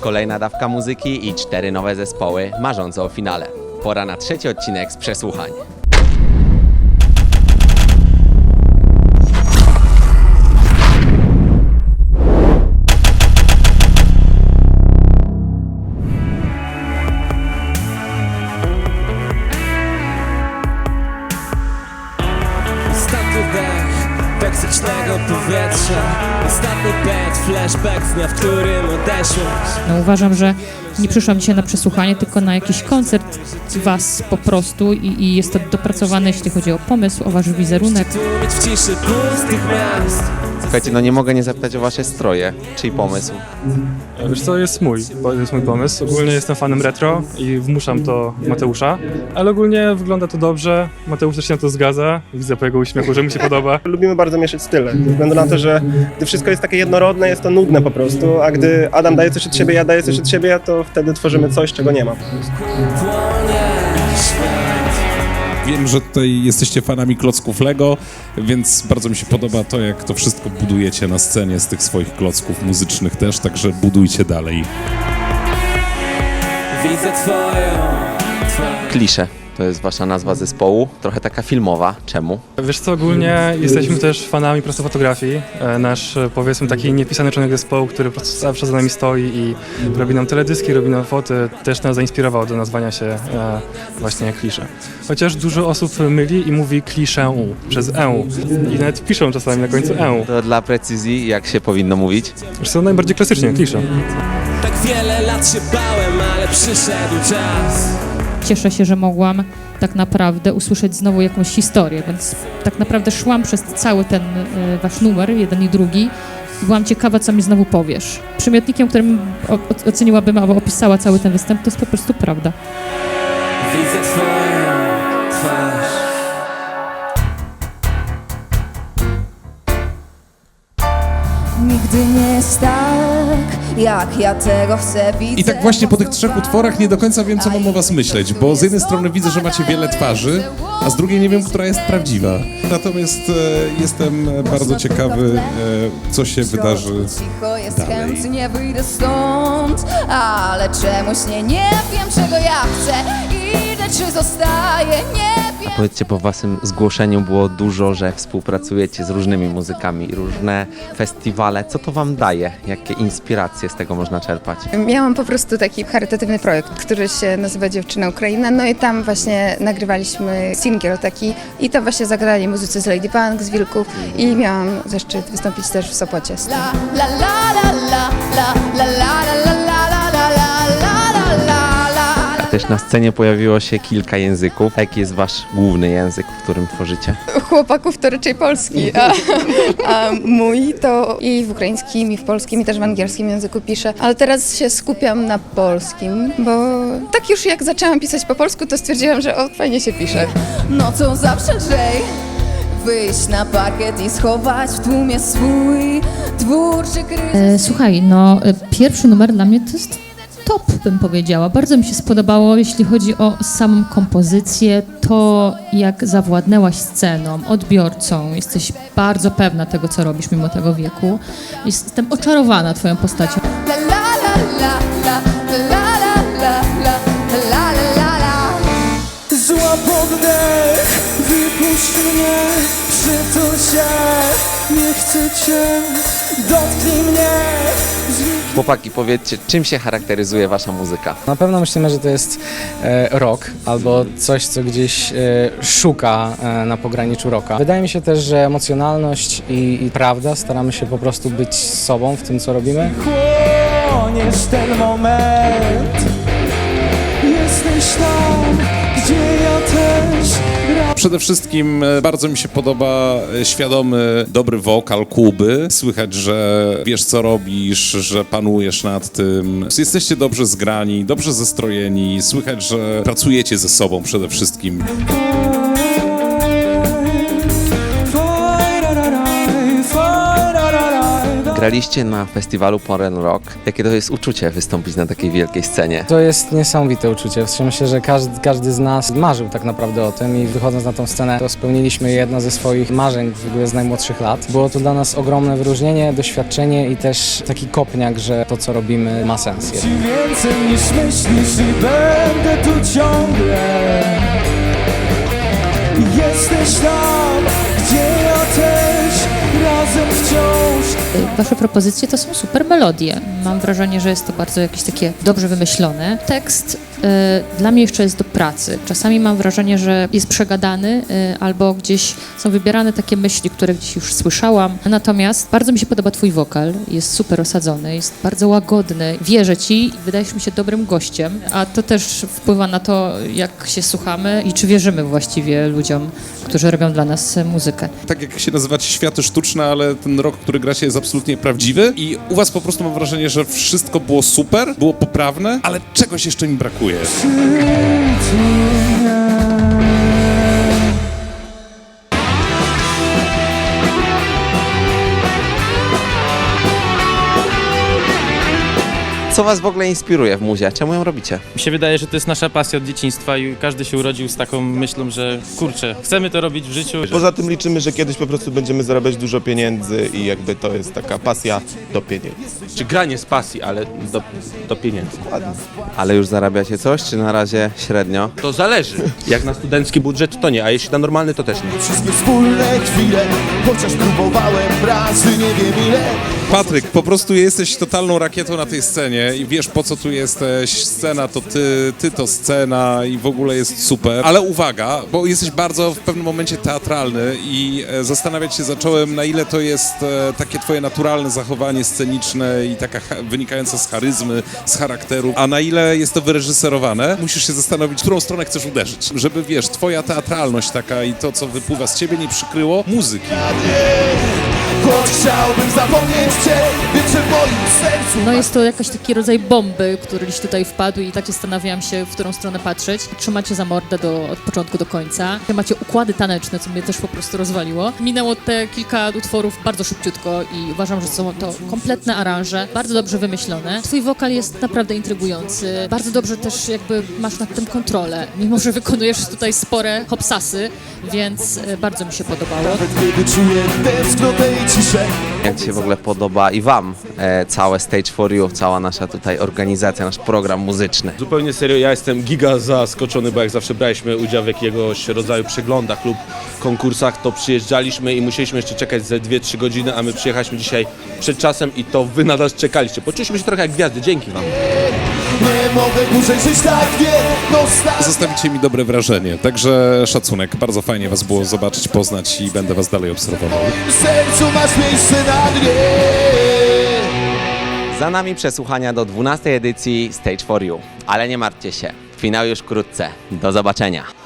Kolejna dawka muzyki i cztery nowe zespoły marzące o finale. Pora na trzeci odcinek z przesłuchań. Powietrza Ostatni pęd, flashback z dnia, w którym odeszłeś No, uważam, że nie przyszłam dzisiaj na przesłuchanie, tylko na jakiś koncert was po prostu i, i jest to dopracowane, jeśli chodzi o pomysł, o wasz wizerunek. Tłumić w ciszy pustych miast Słuchajcie, no nie mogę nie zapytać o wasze stroje. Czyj pomysł? Wiesz co, jest mój, to jest mój pomysł. Ogólnie jestem fanem retro i wmuszam to w Mateusza, ale ogólnie wygląda to dobrze. Mateusz też się na to zgadza. Widzę po jego uśmiechu, że mu się podoba. Lubimy bardzo mieszać style, ze względu na to, że gdy wszystko jest takie jednorodne, jest to nudne po prostu, a gdy Adam daje coś od siebie, ja daję coś od siebie, to wtedy tworzymy coś, czego nie ma. Płonie świat Wiem, że tutaj jesteście fanami klocków Lego, więc bardzo mi się podoba to, jak to wszystko budujecie na scenie z tych swoich klocków muzycznych też, także budujcie dalej. Widzę twoją Klisze. To jest wasza nazwa zespołu. Trochę taka filmowa. Czemu? Wiesz co, ogólnie jesteśmy też fanami prosto fotografii. E, Nasz, e, powiedzmy, taki niepisany członek zespołu, który po prostu zawsze za nami stoi i robi nam teledyski, robi nam foty, też nas zainspirował do nazwania się e, właśnie klisze. Chociaż dużo osób myli i mówi kliszę przez e i nawet piszą czasami na końcu e. To dla precyzji, jak się powinno mówić? Wiesz co, najbardziej klasycznie, kliszę. Tak wiele lat się bałem, ale przyszedł czas Cieszę się, że mogłam tak naprawdę usłyszeć znowu jakąś historię, więc tak naprawdę szłam przez cały ten e, wasz numer, jeden i drugi i byłam ciekawa, co mi znowu powiesz. Przymiotnikiem, którym oceniłabym albo opisała cały ten występ, to jest po prostu prawda. Widzę twoją twarz Nigdy nie tak, jak ja tego chcę widzę. I tak właśnie po tych trzech utworach nie do końca wiem, co mam o was myśleć, bo z jednej strony widzę, że macie wiele twarzy, a z drugiej nie wiem, która jest prawdziwa. Natomiast e, jestem bardzo ciekawy, e, co się wydarzy Cicho jest dalej. chętnie wyjdę stąd, ale czemuś nie, nie wiem czego ja chcę. Idę czy zostaję, nie wiem. Powiedzcie, po waszym zgłoszeniu było dużo, że współpracujecie z różnymi muzykami, różne festiwale. Co to wam daje? Jakie inspiracje z tego można czerpać? Miałam po prostu taki charytatywny projekt, który się nazywa Dziewczyna Ukraina, no i tam właśnie nagrywaliśmy singiel taki i tam właśnie zagrali muzycy z Lady Punk, z Wilków i miałam zaszczyt wystąpić też w Sopocie. la la la la la la la la la Też na scenie pojawiło się kilka języków. Jaki jest wasz główny język, w którym tworzycie? Chłopaków to raczej polski, a, a mój to i w ukraińskim, i w polskim, i też w angielskim języku piszę, ale teraz się skupiam na polskim, bo tak już jak zaczęłam pisać po polsku, to stwierdziłam, że o, fajnie się pisze. Nocą zawsze lżej Wyjść na parkiet i schować w tłumie swój twórczy kryzys E, słuchaj, no e, pierwszy numer dla mnie to jest top, bym powiedziała. Bardzo mi się spodobało, jeśli chodzi o samą kompozycję, to jak zawładnęłaś sceną, odbiorcą. Jesteś bardzo pewna tego, co robisz mimo tego wieku. Jestem oczarowana Twoją postacią. Wypuść mnie, się, nie chcę cię, dotknij mnie. Chłopaki, powiedzcie, czym się charakteryzuje wasza muzyka? Na pewno myślimy, że to jest e, rock albo coś, co gdzieś e, szuka e, na pograniczu rocka. Wydaje mi się też, że emocjonalność i, i prawda staramy się po prostu być sobą w tym, co robimy. Chłoniesz ten moment Przede wszystkim e, bardzo mi się podoba e, świadomy, dobry wokal Kuby. Słychać, że wiesz co robisz, że panujesz nad tym. Jesteście dobrze zgrani, dobrze zestrojeni. Słychać, że pracujecie ze sobą przede wszystkim. Graliście na festiwalu Poren Rock. Jakie to jest uczucie wystąpić na takiej wielkiej scenie? To jest niesamowite uczucie. Myślę, że każdy, każdy z nas marzył tak naprawdę o tym i wychodząc na tą scenę, to spełniliśmy jedno ze swoich marzeń w ogóle z najmłodszych lat. Było to dla nas ogromne wyróżnienie, doświadczenie i też taki kopniak, że to co robimy ma sens. Ci więcej niż myślisz i będę tu ciągle Jesteś tam, Wasze propozycje to są super melodie. Mam wrażenie, że jest to bardzo jakieś takie dobrze wymyślone. Tekst dla mnie jeszcze jest do pracy. Czasami mam wrażenie, że jest przegadany y, albo gdzieś są wybierane takie myśli, które gdzieś już słyszałam. Natomiast bardzo mi się podoba twój wokal. Jest super osadzony, jest bardzo łagodny. Wierzę ci i wydajesz mi się dobrym gościem, a to też wpływa na to, jak się słuchamy i czy wierzymy właściwie ludziom, którzy robią dla nas y, muzykę. Tak jak się nazywacie światy sztuczne, ale ten rok, który gracie jest absolutnie prawdziwy i u was po prostu mam wrażenie, że wszystko było super, było poprawne, ale czegoś jeszcze mi brakuje. 世界 Co was w ogóle inspiruje w muzie? Czemu ją robicie? Mi się wydaje, że to jest nasza pasja od dzieciństwa i każdy się urodził z taką myślą, że kurczę, chcemy to robić w życiu. Poza tym liczymy, że kiedyś po prostu będziemy zarabiać dużo pieniędzy i jakby to jest taka pasja do pieniędzy. Czy granie z pasji, ale do, do pieniędzy. Ale już zarabiacie coś, czy na razie średnio? To zależy. Jak na studencki budżet, to nie, a jeśli na normalny, to też nie. Wszystkie wspólne chwile Chociaż próbowałem razy nie wiem ile Patryk, po prostu jesteś totalną rakietą na tej scenie i wiesz po co tu jesteś. Scena to ty, ty to scena i w ogóle jest super. Ale uwaga, bo jesteś bardzo w pewnym momencie teatralny i e, zastanawiać się zacząłem, na ile to jest e, takie twoje naturalne zachowanie sceniczne i taka wynikające z charyzmy, z charakteru, a na ile jest to wyreżyserowane. Musisz się zastanowić, którą stronę chcesz uderzyć, żeby wiesz, twoja teatralność taka i to, co wypływa z ciebie, nie przykryło muzyki. Choć chciałbym zapomnieć cię Wiem, że w moim sercu No jest to jakiś taki rodzaj bomby, który gdzieś tutaj wpadł i tak zastanawiałam się, w którą stronę patrzeć. Trzymacie za mordę do, od początku do końca. Macie układy taneczne, co mnie też po prostu rozwaliło. Minęło te kilka utworów bardzo szybciutko i uważam, że są to kompletne aranże, bardzo dobrze wymyślone. Twój wokal jest naprawdę intrygujący. Bardzo dobrze też jakby masz nad tym kontrolę, mimo że wykonujesz tutaj spore hopsasy, więc e, bardzo mi się podobało. Nawet kiedy czuję tęsknotę i Jak ci się w ogóle podoba i wam e, całe Stage for You, cała nasza tutaj organizacja, nasz program muzyczny? Zupełnie serio, ja jestem giga zaskoczony, bo jak zawsze braliśmy udział w jakiegoś rodzaju przeglądach lub konkursach, to przyjeżdżaliśmy i musieliśmy jeszcze czekać ze 2-3 godziny, a my przyjechaliśmy dzisiaj przed czasem i to wy na nas czekaliście. Poczuliśmy się trochę jak gwiazdy, dzięki wam. Nie mogę dłużej żyć tak, nie No stać Zostawicie mi dobre wrażenie, także szacunek. Bardzo fajnie was było zobaczyć, poznać i będę was dalej obserwował. W moim sercu masz miejsce na dnie Za nami przesłuchania do 12 edycji Stage for You. Ale nie martwcie się, finał już wkrótce. Do zobaczenia.